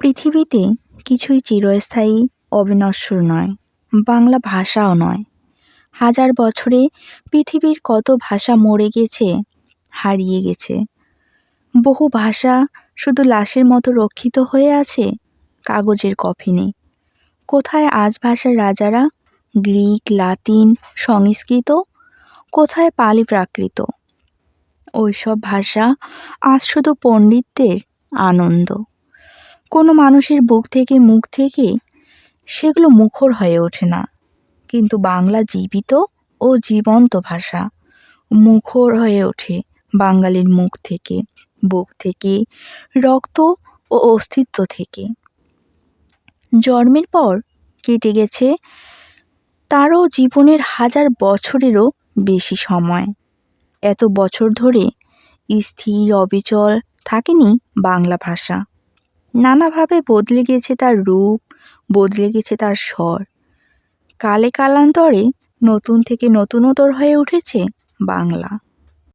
পৃথিবীতে কিছুই চিরস্থায়ী অবিনশ্বর নয়, বাংলা ভাষাও নয়। হাজার বছরে পৃথিবীর কত ভাষা মরে গেছে, হারিয়ে গেছে। বহু ভাষা শুধু লাশের মতো রক্ষিত হয়ে আছে, কাগজের কফিনে। কোথায় আজ ভাষার রাজারা? গ্রিক, লাতিন, সংস্কৃত? কোথায় পালি প্রাকৃত? ওইসব ভাষা আজ শুধু পণ্ডিতদের আনন্দ। কোনো মানুষের বুক থেকে, মুখ থেকে সেগুলো মুখর হয়ে ওঠে না। কিন্তু বাংলা জীবিত ও জীবন্ত ভাষা মুখর হয়ে ওঠে বাঙালির মুখ থেকে, বুক থেকে, রক্ত ও অস্তিত্ব থেকে। জন্মের পর কেটে গেছে তারও জীবনের হাজার বছরেরও বেশি সময়। এত বছর ধরে স্থির অবিচল থাকেনি বাংলা ভাষা। নানাভাবে বদলে গেছে তার রূপ, বদলে গেছে তার স্বর। কালে কালান্তরে নতুন থেকে নতুনতর হয়ে উঠেছে বাংলা।